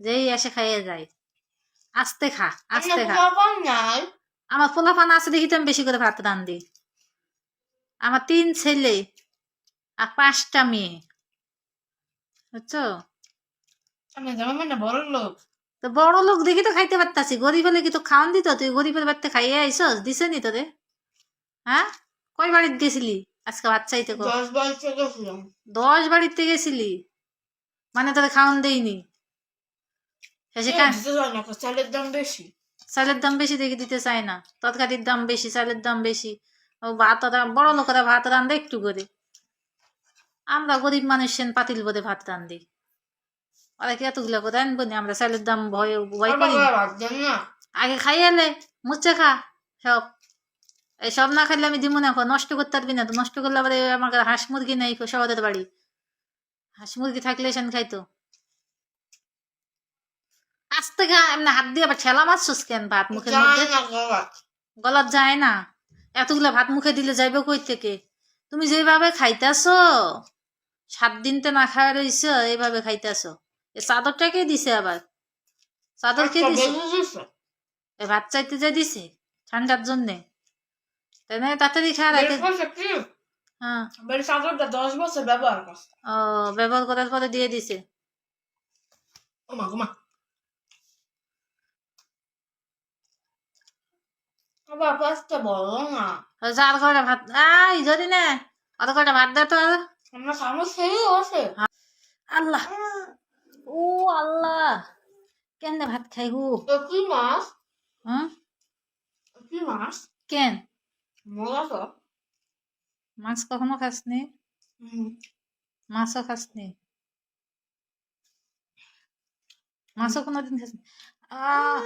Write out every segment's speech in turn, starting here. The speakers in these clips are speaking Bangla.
যেই এসে খাইয়ে যায় আস্তে খা আস্তে খা। আমার পোলাপান আছে দেখি তো আমি বেশি করে ভাত রান্ধি। আমার তিন ছেলে আর পাঁচটা মেয়ে। বুঝছ? যেমন মানে বড় লোক? তো বড় লোক দেখি তো খাইতে পারতাছি। গরিব হলে কি তো খাওয়ান দিত তুই গরিবের বাড়িতে খাইয়ে আইসস দিছে নি তোরে? হ্যাঁ? কয় বাড়িতে গেছিলি? আজকে ভাত চাইতে দশ বাড়িতে গেছিলাম। দশ বাড়িতে গেছিলি? মানে তোরে খাওয়ান দেইনি। শেষে কা দিতে চায় না চালের দাম বেশি। চালের দাম বেশি দেখি দিতে চায় না। তরকারির দাম বেশি চালের দাম বেশি। ও ভাত বড় লোকেরা ভাত রান্ধে একটু করে। আমরা গরিব মানুষ সেন পাতিল বোধে ভাত রান্ধি ওরা কি এতগুলো করে আনব না? আমরা চালের দাম ভয় ভয় করি। আগে খাই এলে মুচ্ছে খা সব। এই সব না খাইলে আমি দিব না এখন। নষ্ট করতে পারবি না। তো নষ্ট করলে আবার আমার হাঁস মুরগি নেই সবাদের বাড়ি। হাঁস মুরগি থাকলে সেন খাইতো। আস্তে খা এমনি হাত দিয়ে আবার ঠেলা মারছস কেন ভাত মুখের মধ্যে গলাত যায় না এতগুলা ভাত মুখে দিলে যাইবে কই থেকে তুমি যেভাবে খাইতাছো সাত দিন তো না খাওয়া রইছো এইভাবে খাইতাছো এ চাদরটা কে দিছে আবার চাদর কে দিছে এ ভাত চাইতে যাই দিছে ঠান্ডার জন্যে তাই না তাড়াতাড়ি খা রাখে? হ্যাঁ চাদরটা দশ বছর ব্যবহার করছে ও ব্যবহার করার পরে দিয়ে দিছে ওমা আবার পাঁচটা বলো না ভাত আই যদি না অত কয়টা ভাত দে তো আমরা সামনে সেই আছে আল্লাহ ও আল্লাহ কেন ভাত খাই গো কি মাছ হ্যাঁ কি মাছ কেন মজা তো মাছ কখনো খাসনি। মাছও খাসনি মাছও কোনোদিন খাসনি আহ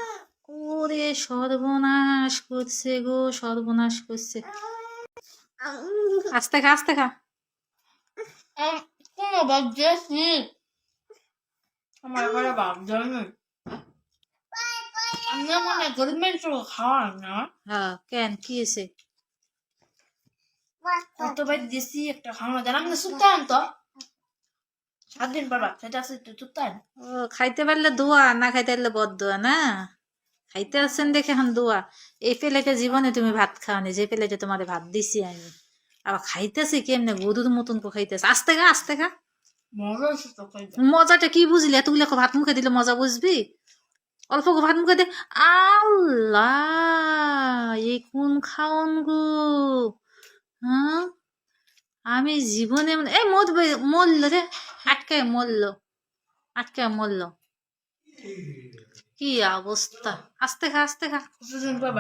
ওরে সর্বনাশ করছে গো সর্বনাশ করছে। আস্তে খা আস্তে খা। আমার ঘরে আমি মনে না। হ্যাঁ কেন? কি হয়েছে? একটা খাওয়ানো জানাম না সুতান তো সাত দিন পর বাচ্চাটা আছে একটু সুতান ও খাইতে পারলে দোয়া না খাইতে পারলে বদ দোয়া না? খাইতে আসছেন দেখে এখন দোয়া। এই প্লেটে জীবনে তুমি ভাত খাওনি যে প্লেটে তোমার ভাত দিছি আমি। আবার খাইতেছি কেমনে? গরুর মতন কো খাইতেছে। আস্তে খা আস্তে খা। মজাটা কি বুঝলি? এতগুলো ভাত মুখে দিলে মজা বুঝবি? অল্প ভাত মুখে দে। আল্লাহ এই কোন খাওন গো? হ্যাঁ? আমি জীবনে এমন- এই মদ মরল রে আটকায় মরল আটকায় মরল কি অবস্থা? আস্তে খা আস্তে খা। পর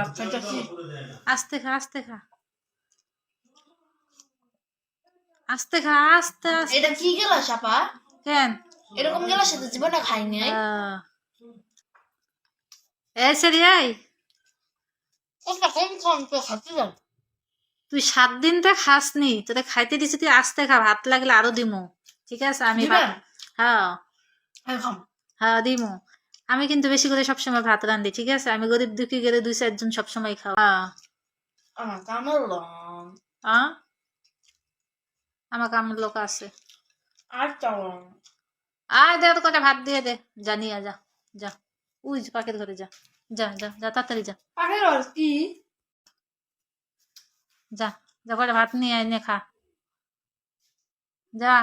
আস্তে খা আস্তে খা। আস্তে খা আস্তে আস্তে। এটা কি গেলা সাপা? কেন? এরকম গেলা সাথে জীবনে। এই সেরি এই। তুই সাত দিন তো খাসনি তোদের খাইতে দিছি তুই আস্তে খা ভাত লাগলে আরও দিমু। ঠিক আছে আমি হ্যাঁ। হ্যাঁ দিমু। আমি কিন্তু বেশি করে সবসময় ভাত রান্ধি ঠিক আছে? আমি গরিব দুঃখী গেলে দুই চারজন সবসময় খাও হ্যাঁ আমার কামের লোক আছে। আর আয় দে তো কটা ভাত দিয়ে দে। যা নিয়ে যা যা। উই যে পাখির ঘরে যা। যা যা যা তাড়াতাড়ি যা। পাখির আর কি? যা যা কটা ভাত নিয়ে আয় নে খা। যা।